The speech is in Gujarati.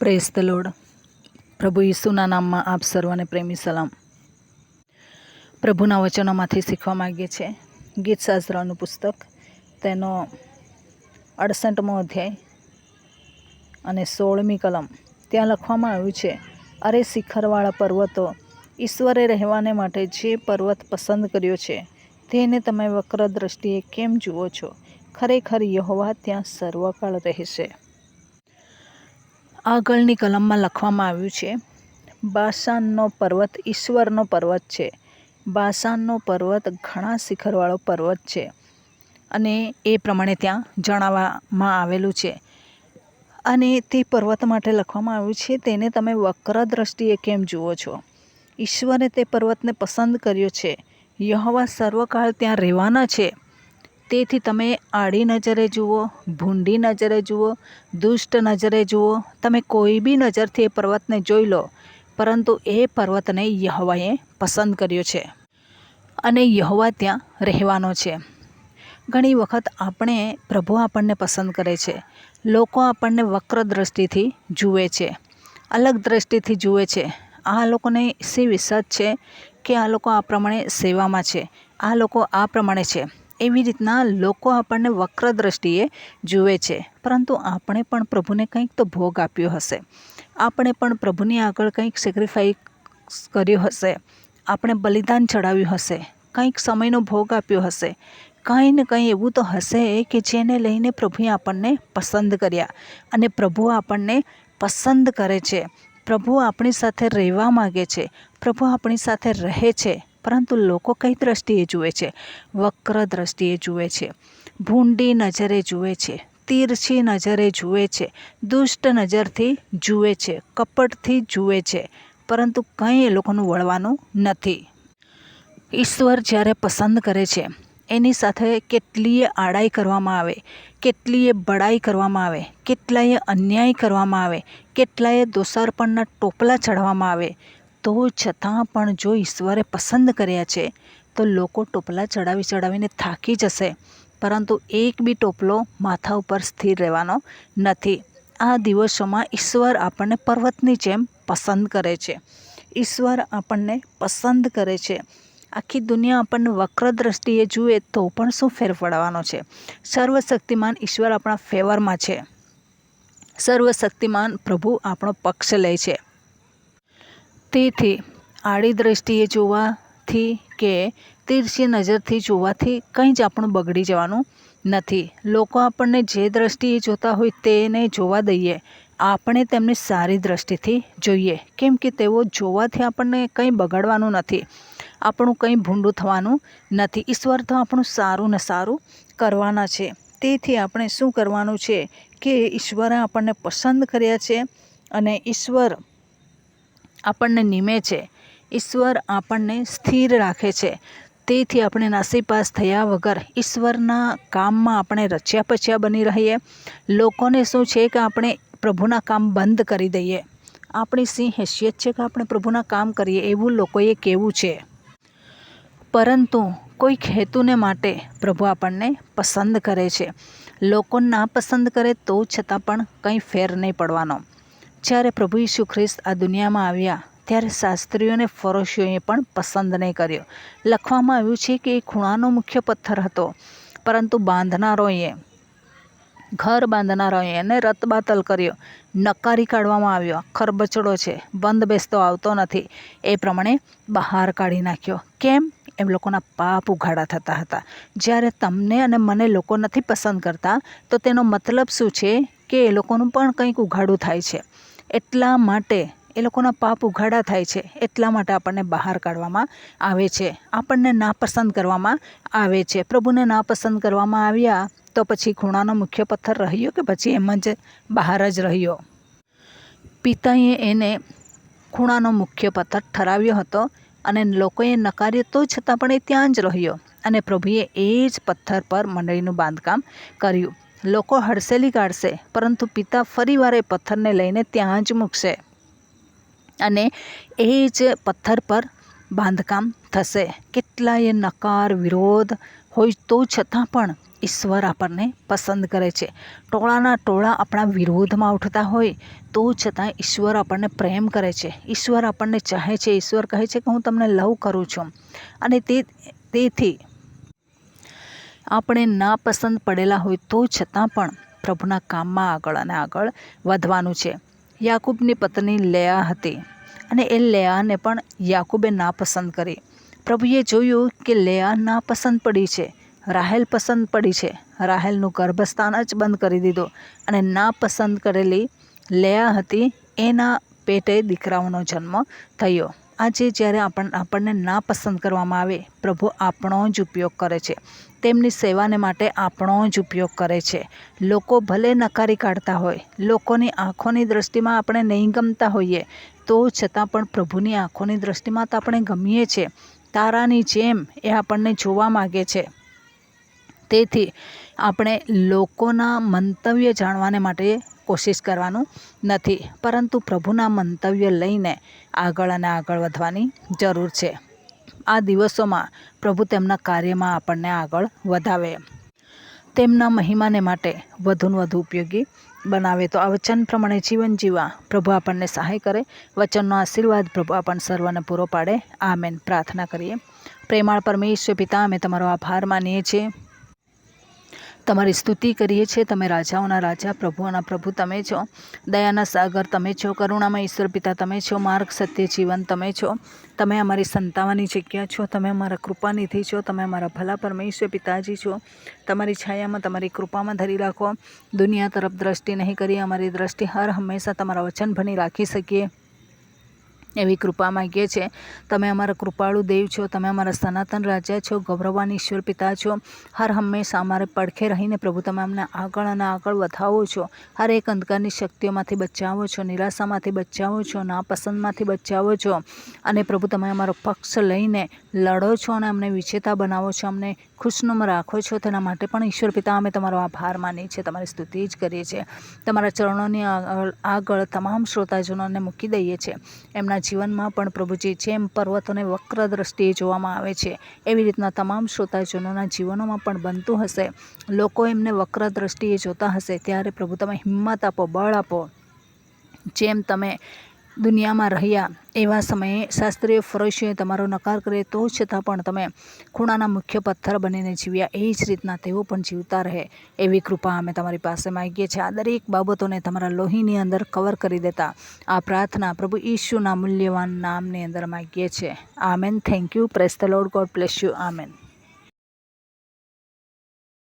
પ્રેસ ધ પ્રભુ ઈસુના નામમાં આપ સર્વને પ્રેમી સલામ. પ્રભુના વચનોમાંથી શીખવા માગીએ છીએ. ગીતશાસ્ત્રનું પુસ્તક, તેનો અડસઠમો અધ્યાય અને સોળમી કલમ. ત્યાં લખવામાં આવ્યું છે, અરે શિખરવાળા પર્વતો, ઈશ્વરે રહેવાને માટે જે પર્વત પસંદ કર્યો છે, તેને તમે વક્ર દ્રષ્ટિએ કેમ જુઓ છો? ખરેખર યહોવા ત્યાં સર્વકાળ રહેશે. આગળની કલમમાં લખવામાં આવ્યું છે, બાસાનનો પર્વત ઈશ્વરનો પર્વત છે. બાસાનનો પર્વત ઘણા શિખરવાળો પર્વત છે. અને એ પ્રમાણે ત્યાં જણાવવામાં આવેલું છે. અને તે પર્વત માટે લખવામાં આવ્યું છે, તેને તમે વક્ર દ્રષ્ટિએ કેમ જુઓ છો? ઈશ્વરે તે પર્વતને પસંદ કર્યો છે. યહવા સર્વકાળ ત્યાં રહેવાના છે. તેથી તમે આડી નજરે જુઓ, ભૂંડી નજરે જુઓ, દુષ્ટ નજરે જુઓ. તમે કોઈ બી નજરથી એ પર્વતને જોઈ લો. પરંતુ એ પર્વતને યહવાએ પસંદ કર્યો છે અને યહવા ત્યાં રહેવાનો છે. ઘણી વખત આપણે પ્રભુ આપણને પસંદ કરે છે. લોકો આપણને વક્ર દ્રષ્ટિથી જુએ છે. અલગ દ્રષ્ટિથી જુએ છે. આ લોકોને શી વિશ્વાસ છે કે આ લોકો આ પ્રમાણે સેવામાં છે? આ લોકો આ પ્રમાણે છે. એવી રીતના લોકો આપણને વક્ર દ્રષ્ટિએ જુએ છે. પરંતુ આપણે પણ પ્રભુને કંઈક તો ભોગ આપ્યો હશે. આપણે પણ પ્રભુની આગળ કંઈક સેક્રિફાઈસ કર્યું હશે. આપણે બલિદાન ચડાવ્યું હશે. કંઈક સમયનો ભોગ આપ્યો હશે. કંઈ ને કંઈ એવું તો હશે કે જેને લઈને પ્રભુએ આપણને પસંદ કર્યા. અને પ્રભુ આપણને પસંદ કરે છે. પ્રભુ આપણી સાથે રહેવા માગે છે. પ્રભુ આપણી સાથે રહે છે. પરંતુ લોકો કઈ દ્રષ્ટિએ જુએ છે? વક્ર દ્રષ્ટિએ જુએ છે, ભૂંડી નજરે જુએ છે, તીરછી નજરે જુએ છે, દુષ્ટ નજરથી જુએ છે, કપટથી જુએ છે, પરંતુ કંઈ એ લોકોનું વળવાનું નથી. ઈશ્વર જ્યારે પસંદ કરે છે, એની સાથે કેટલીય આડાઈ કરવામાં આવે, કેટલીય બડાઈ કરવામાં આવે, કેટલાય અન્યાય કરવામાં આવે, કેટલાય દોષાર્પણના ટોપલા ચઢવામાં આવે તો છતાં પણ જો ઈશ્વરે પસંદ કર્યા છે, તો લોકો ટોપલા ચડાવી ચડાવીને થાકી જશે. પરંતુ એક બી ટોપલો માથા ઉપર સ્થિર રહેવાનો નથી. આ દિવસોમાં ઈશ્વર આપણને પર્વતની જેમ પસંદ કરે છે. ઈશ્વર આપણને પસંદ કરે છે. આખી દુનિયા આપણને વક્ર દ્રષ્ટિએ જુએ તો પણ શું ફેર પડવાનો છે? સર્વશક્તિમાન ઈશ્વર આપણા ફેવરમાં છે. સર્વશક્તિમાન પ્રભુ આપણો પક્ષ લે છે. તેથી આડી દ્રષ્ટિએ જોવાથી કે તીરછી નજરથી જોવાથી કંઈ જ આપણું બગડી જવાનું નથી. લોકો આપણને જે દ્રષ્ટિએ જોતા હોય તેને જોવા દઈએ. આપણે તેમને સારી દ્રષ્ટિથી જોઈએ. કેમ કે તેઓ જોવાથી આપણને કંઈ બગાડવાનું નથી. આપણું કંઈ ભૂંડું થવાનું નથી. ઈશ્વર તો આપણું સારું ને સારું કરવાના છે. તેથી આપણે શું કરવાનું છે કે ઈશ્વરે આપણને પસંદ કર્યા છે અને ઈશ્વર આપણને નિમે છે. ઈશ્વર આપણને સ્થિર રાખે છે. તેથી આપણે નાસીપાસ થયા વગર ઈશ્વરના કામમાં આપણે રચ્યા પચ્યા બની રહીએ. લોકોને શું છે કે આપણે પ્રભુના કામ બંધ કરી દઈએ. આપણી સિંહ હેસિયત છે કે આપણે પ્રભુના કામ કરીએ એવું લોકોએ કહેવું છે. પરંતુ કોઈક હેતુને માટે પ્રભુ આપણને પસંદ કરે છે. લોકો ના પસંદ કરે તો છતાં પણ કંઈ ફેર નહીં પડવાનો. જ્યારે પ્રભુ ઈસુ ખ્રિસ્ત આ દુનિયામાં આવ્યા, ત્યારે શાસ્ત્રીઓને ફરોશીઓએ પણ પસંદ નહીં કર્યો. લખવામાં આવ્યું છે કે એ ખૂણાનો મુખ્ય પથ્થર હતો, પરંતુ બાંધનારોએ ઘર બાંધનારોએ એને રતબાતલ કર્યો. નકારી કાઢવામાં આવ્યો. ખરબચડો છે. બંધ બેસતો આવતો નથી. એ પ્રમાણે બહાર કાઢી નાખ્યો. કેમ? એમ લોકોના પાપ ઉઘાડા થતા હતા. જ્યારે તમને અને મને લોકો નથી પસંદ કરતા, તો તેનો મતલબ શું છે કે એ લોકોનું પણ કંઈક ઉઘાડું થાય છે. એટલા માટે એ લોકોના પાપ ઉઘાડા થાય છે. એટલા માટે આપણને બહાર કાઢવામાં આવે છે. આપણને નાપસંદ કરવામાં આવે છે. પ્રભુને નાપસંદ કરવામાં આવ્યા તો પછી ખૂણાનો મુખ્ય પથ્થર રહ્યો કે પછી એમ જ બહાર જ રહ્યો? પિતાએ એને ખૂણાનો મુખ્ય પથ્થર ઠરાવ્યો હતો અને લોકોએ નકાર્યો તો છતાં પણ એ ત્યાં જ રહ્યો અને પ્રભુએ એ જ પથ્થર પર મંડળીનું બાંધકામ કર્યું. લોકો હડસેલી કાઢશે, પરંતુ પિતા ફરીવાર એ પથ્થરને લઈને ત્યાં જ મૂકશે. અને એ જ પથ્થર પર બાંધકામ થશે. કેટલાય નકાર વિરોધ હોય તો છતાં પણ ઈશ્વર આપણને પસંદ કરે છે. ટોળાના ટોળા આપણા વિરોધમાં ઉઠતા હોય તો છતાં ઈશ્વર આપણને પ્રેમ કરે છે. ઈશ્વર આપણને ચાહે છે. ઈશ્વર કહે છે કે, હું તમને લવ કરું છું. અને તે, તેથી આપણે ના પસંદ પડેલા હોય તો છતાં પણ પ્રભુના કામમાં આગળ અને આગળ વધવાનું છે. યાકૂબની પત્ની લેયા હતી અને એ લેયાને પણ યાકૂબે નાપસંદ કરી. પ્રભુએ જોયું કે લેયા નાપસંદ પડી છે, રાહેલ પસંદ પડી છે. રાહેલનું ગર્ભસ્થાન જ બંધ કરી દીધું અને ના પસંદ કરેલી લેયા હતી એના પેટે દીકરાઓનો જન્મ થયો. આજે જ્યારે આપણ, આપણને ના પસંદ કરવામાં આવે, પ્રભુ આપણો જ ઉપયોગ કરે છે. તેમની સેવાને માટે આપણો જ ઉપયોગ કરે છે. લોકો ભલે નકારી કાઢતા હોય, લોકોની આંખોની દૃષ્ટિમાં આપણે નહીં ગમતા હોઈએ, તો છતાં પણ પ્રભુની આંખોની દૃષ્ટિમાં તો આપણે ગમીએ છીએ. તારાની જેમ એ આપણને જોવા માગે છે. તેથી આપણે લોકોના મંતવ્ય જાણવાને માટે કોશિશ કરવાનું નથી, પરંતુ પ્રભુના મંતવ્ય લઈને આગળ અને આગળ વધવાની જરૂર છે. આ દિવસોમાં પ્રભુ તેમના કાર્યમાં આપણને આગળ વધાવે. તેમના મહિમાને માટે વધુને વધુ ઉપયોગી બનાવે. તો આ વચન પ્રમાણે જીવન જીવવા પ્રભુ આપણને સહાય કરે. વચનનો આશીર્વાદ પ્રભુ આપણને સર્વને પૂરો પાડે. આમેન. પ્રાર્થના કરીએ. પ્રેમાળ પરમેશ્વર પિતા, અમે તમારો આભાર માનીએ છીએ. તમારી સ્તુતિ કરીએ છીએ. તમે રાજાઓના રાજા, પ્રભુઓના પ્રભુ તમે છો. દયાના સાગર તમે છો. કરુણામાં ઈશ્વર પિતા તમે છો. માર્ગ, સત્ય, જીવન તમે છો. તમે અમારી સંતાવાની જગ્યા છો. તમે અમારા કૃપાનિધિ છો. તમે અમારા ભલા પરમેશ્વર પિતાજી છો. તમારી છાયામાં, તમારી કૃપામાં ધરી રાખો. દુનિયા તરફ દ્રષ્ટિ નહીં કરી અમારી દ્રષ્ટિ હર હંમેશા તમારા વચન ભણી રાખી શકીએ. એવી કૃપા માગીએ છીએ. તમે અમારા કૃપાળુ દેવ છો, તમે અમારા સનાતન રાજા છો ગૌરવાન ઈશ્વર પિતા છો. હર હંમેશા અમારે પડખે રહીને પ્રભુ, તમે અમને આગળ અને આગળ વધાવો છો. હર એક અંધકારની શક્તિઓમાંથી બચાવો છો, નિરાશામાંથી બચાવો છો, નાપસંદમાંથી બચાવો છો. અને પ્રભુ, તમે અમારો પક્ષ લઈને લડો છો અને અમને વિજેતા બનાવો છો, અમને ખુશનુમ રાખો છો. તેના માટે પણ ઈશ્વર પિતા, અમે તમારો આભાર માનીએ છીએ. તમારી સ્તુતિ જ કરીએ છીએ. તમારા ચરણોની આગળ તમામ શ્રોતાજનોને મૂકી દઈએ છીએ. એમના જીવનમાં પણ પ્રભુજી જેમ પર્વતોને વક્ર દ્રષ્ટિએ જોવામાં આવે છે, એવી રીતના તમામ શ્રોતાજનોના જીવનોમાં પણ બનતું હશે. લોકો એમને વક્ર દ્રષ્ટિએ જોતા હશે, ત્યારે પ્રભુ તમે હિંમત આપો, બળ આપો. જેમ તમે દુનિયામાં રહ્યા એવા સમયે શાસ્ત્રીય ફરોશીએ તમારો નકાર કરે તો છતાં પણ તમે ખૂણાના મુખ્ય પથ્થર બનીને જીવ્યા. એ જ રીતના તેઓ પણ જીવતા રહે એવી કૃપા અમે તમારી પાસે માગીએ છીએ. આ દરેક બાબતોને તમારા લોહીની અંદર કવર કરી દેતા આ પ્રાર્થના પ્રભુ ઈશુના મૂલ્યવાન નામની અંદર માગીએ છીએ. Amen thank you praise the Lord God bless you amen